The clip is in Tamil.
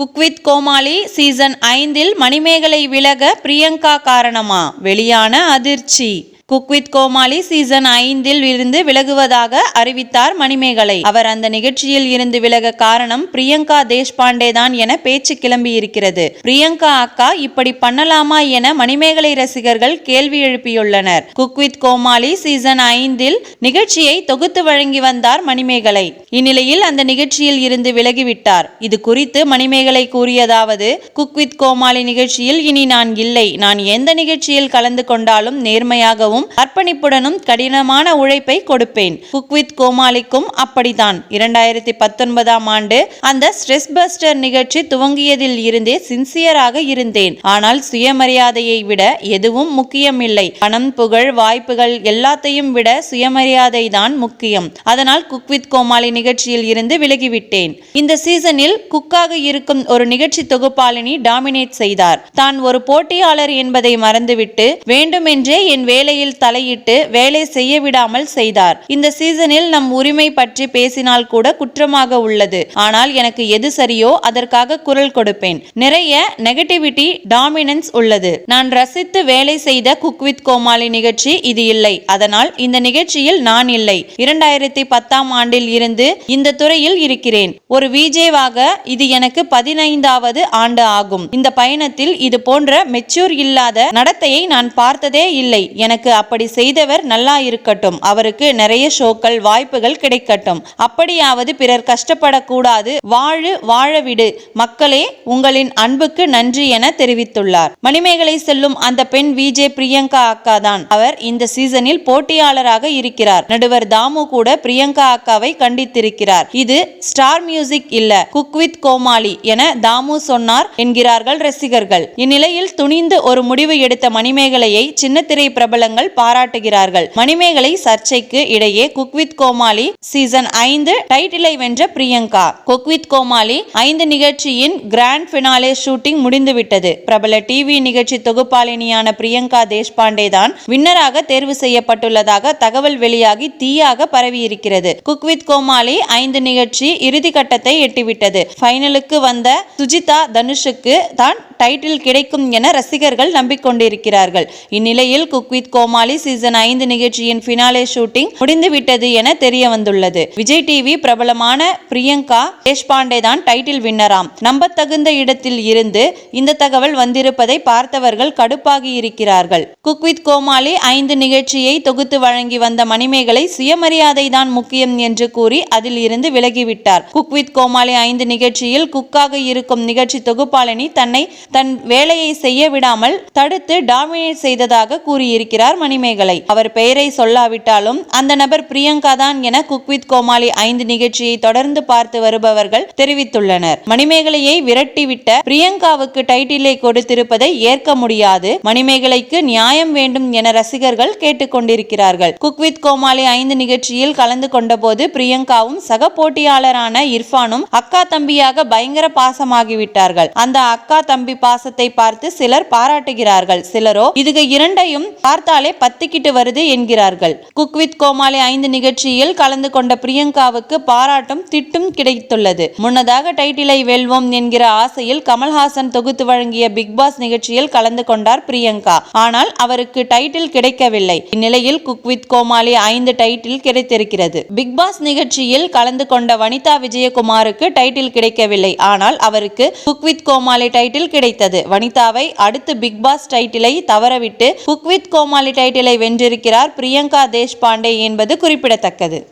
குக்வித் கோமாளி சீசன் ஐந்தில் மணிமேகலை விலக பிரியங்கா காரணமா? வெளியான அதிர்ச்சி. குக்வித் கோமாளி சீசன் ஐந்தில் இருந்து விலகுவதாக அறிவித்தார் மணிமேகலை. அவர் அந்த நிகழ்ச்சியில் இருந்து விலக காரணம் பிரியங்கா தேஷ்பாண்டே தான் என பேச்சு கிளம்பி இருக்கிறது பிரியங்கா அக்கா இப்படி பண்ணலாமா என மணிமேகலை ரசிகர்கள் கேள்வி எழுப்பியுள்ளனர். குக்வித் கோமாளி சீசன் ஐந்தில் நிகழ்ச்சியை தொகுத்து வழங்கி வந்தார் மணிமேகலை. இந்நிலையில் அந்த நிகழ்ச்சியில் இருந்து விலகிவிட்டார். இது குறித்து மணிமேகலை கூறியதாவது குக்வித் கோமாளி நிகழ்ச்சியில் இனி நான் இல்லை. நான் எந்த நிகழ்ச்சியில் கலந்து கொண்டாலும் நேர்மையாகவும் அர்ப்பணிப்புடனும் கடினமான உழைப்பை கொடுப்பேன். குக்வித் கோமாளிக்கும் அப்படித்தான். இரண்டாயிரத்தி பத்தொன்பதாம் ஆண்டு அந்த ஸ்ட்ரெஸ் பஸ்டர் நிகழ்ச்சி துவங்கியதில் இருந்தே சின்சியராக இருந்தேன். ஆனால் சுயமரியாதையை விட எதுவும் முக்கியமில்லை. பணம் புகழ் வாய்ப்புகள் எல்லாத்தையும் விட சுயமரியாதை தான் முக்கியம். அதனால் குக்வித் கோமாளி நிகழ்ச்சியில் இருந்து விலகிவிட்டேன். இந்த சீசனில் குக்காக இருக்கும் ஒரு நிகழ்ச்சி தொகுப்பாளினி டாமினேட் செய்தார். தான் ஒரு போட்டியாளர் என்பதை மறந்துவிட்டு வேண்டுமென்றே என் வேலையில் தலையிட்டு வேலை செய்ய விடாமல் செய்தார். இந்த சீசனில் நம் உரிமை பற்றி பேசினால் கூட குற்றமாக உள்ளது. ஆனால் எனக்கு எது சரியோ அதற்காக குரல் கொடுப்பேன். நிறைய நெகட்டிவிட்டி டாமினன்ஸ் உள்ளது. நான் ரசித்து வேலை செய்த குக் வித் கோமாளி நிகழ்ச்சி இது இல்லை. அதனால் இந்த நிகழ்ச்சியில் நான் இல்லை. இரண்டாயிரத்தி பத்தாம் ஆண்டில் இருந்து இந்த துறையில் இருக்கிறேன். ஒரு விஜேவாக இது எனக்கு பதினைந்தாவது ஆண்டு ஆகும். இந்த பயணத்தில் இது போன்ற மெச்சூர் இல்லாத நடத்தையை நான் பார்த்ததே இல்லை. எனக்கு அப்படி செய்தவர் நல்லா இருக்கட்டும். அவருக்கு நிறைய ஷோக்கள் வாய்ப்புகள் கிடைக்கட்டும். அப்படியாவது பிறர் கஷ்டப்படக்கூடாது. வாழு வாழ விடு மக்களே உங்களின் அன்புக்கு நன்றி என தெரிவித்துள்ளார். மணிமேகலை செல்லும் அந்த பெண் விஜே பிரியங்கா அக்கா தான் அவர் இந்த சீசனில் போட்டியாளராக இருக்கிறார். நடுவர் தாமு கூட பிரியங்கா அக்காவை கண்டித்திருக்கிறார். இது ஸ்டார் மியூசிக் இல்ல குக் வித் கோமாளி என தாமு சொன்னார் என்கிறார்கள் ரசிகர்கள். இந்நிலையில் துணிந்து ஒரு முடிவு எடுத்த மணிமேகலையை சின்னத்திரை பிரபலங்கள் பாராட்டுகிறார்கள். மணிமேகலை சர்ச்சைக்கு இடையே குக்வித் கோமாளி சீசன் ஐந்து டைட்டிலை வென்ற பிரியங்கா. குக்வித் கோமாளி ஐந்து நிகழ்ச்சியின் கிராண்ட் பினாலே ஷூட்டிங் முடிந்துவிட்டது. பிரபல டிவி நிகழ்ச்சி தொகுப்பாளினியான பிரியங்கா தேஷ்பாண்டே தான் வின்னராக தேர்வு செய்யப்பட்டுள்ளதாக தகவல் வெளியாகி தீயாக பரவியிருக்கிறது. குக்வித் கோமாளி ஐந்து நிகழ்ச்சி இறுதி கட்டத்தை எட்டிவிட்டது. ஃபைனலுக்கு வந்த சுஜிதா தனுஷுக்கு தான் டைட்டில் கிடைக்கும் என ரசிகர்கள் நம்பிக்கொண்டிருக்கிறார்கள். இந்நிலையில் குக்வித் கோமாளி கோமாளி சீசன் ஐந்து நிகழ்ச்சியின் பினாலே ஷூட்டிங் முடிந்துவிட்டது என தெரிய வந்துள்ளது விஜய் டிவி பிரபலமான பிரியங்கா தேஷ்பாண்டே தான் டைட்டில் வின்னராம் நம்பத்தகுந்த இடத்தில் இருந்து இந்த தகவல் வந்திருப்பதை பார்த்தவர்கள் கடுப்பாகி இருக்கிறார்கள். குக்வித் கோமாளி ஐந்து நிகழ்ச்சியை தொகுத்து வழங்கி வந்த மணிமேகலை சுயமரியாதை தான் முக்கியம் என்று கூறி அதில் இருந்து விலகிவிட்டார். குக்வித் கோமாளி ஐந்து நிகழ்ச்சியில் குக்காக இருக்கும் நிகழ்ச்சி தொகுப்பாளினி தன்னை தன் வேலையை செய்ய விடாமல் தடுத்து டாமினேட் செய்ததாக கூறியிருக்கிறார் மணிமேகலை. அவர் பெயரை சொல்லாவிட்டாலும் அந்த நபர் பிரியங்கா தான் என குக்வித் கோமாளி ஐந்து நிகழ்ச்சியை தொடர்ந்து பார்த்து வருபவர்கள் தெரிவித்துள்ளனர். மணிமேகலையை விரட்டிவிட்ட பிரியங்காவுக்கு டைட்டிலை கொடுத்திருப்பதை ஏற்க முடியாது. மணிமேகலைக்கு நியாயம் வேண்டும் என ரசிகர்கள் கேட்டுக்கொண்டிருக்கிறார்கள். குக்வித் கோமாளி ஐந்து நிகழ்ச்சியில் கலந்து கொண்டபோது பிரியங்காவும் சக போட்டியாளரான இர்ஃபானும் அக்கா தம்பியாக பயங்கர பாசமாகிவிட்டார்கள். அந்த அக்கா தம்பி பாசத்தை பார்த்து சிலர் பாராட்டுகிறார்கள். சிலரோ இதுக இரண்டையும் பார்த்தாலே பத்திக்கிட்டு வருது என்கிறார்கள். குக் வித் கோமாளி ஐந்து நிகழ்ச்சியில் கலந்து கொண்ட பிரியங்காவுக்கு பாராட்டும் திட்டும் கிடைத்துள்ளது. முன்னதாக டைட்டிலை வெல்வோம் என்கிற ஆசையில் கமல்ஹாசன் தொகுத்து வழங்கிய பிக்பாஸ் நிகழ்ச்சியில் கலந்து கொண்டார் பிரியங்கா. ஆனால் அவருக்கு டைட்டில் கிடைக்கவில்லை. இந்நிலையில் குக் வித் கோமாளி ஐந்து டைட்டில் கிடைத்திருக்கிறது. பிக்பாஸ் நிகழ்ச்சியில் கலந்து கொண்ட வனிதா விஜயகுமாருக்கு டைட்டில் கிடைக்கவில்லை. ஆனால் அவருக்கு குக் வித் கோமாளி டைட்டில் கிடைத்தது. வனிதாவை அடுத்து பிக்பாஸ் டைட்டிலை தவறவிட்டு குக் வித் கோமாளி டைட்டிலை வென்றிருக்கிறார் பிரியங்கா தேஷ்பாண்டே என்பது குறிப்பிடத்தக்கது.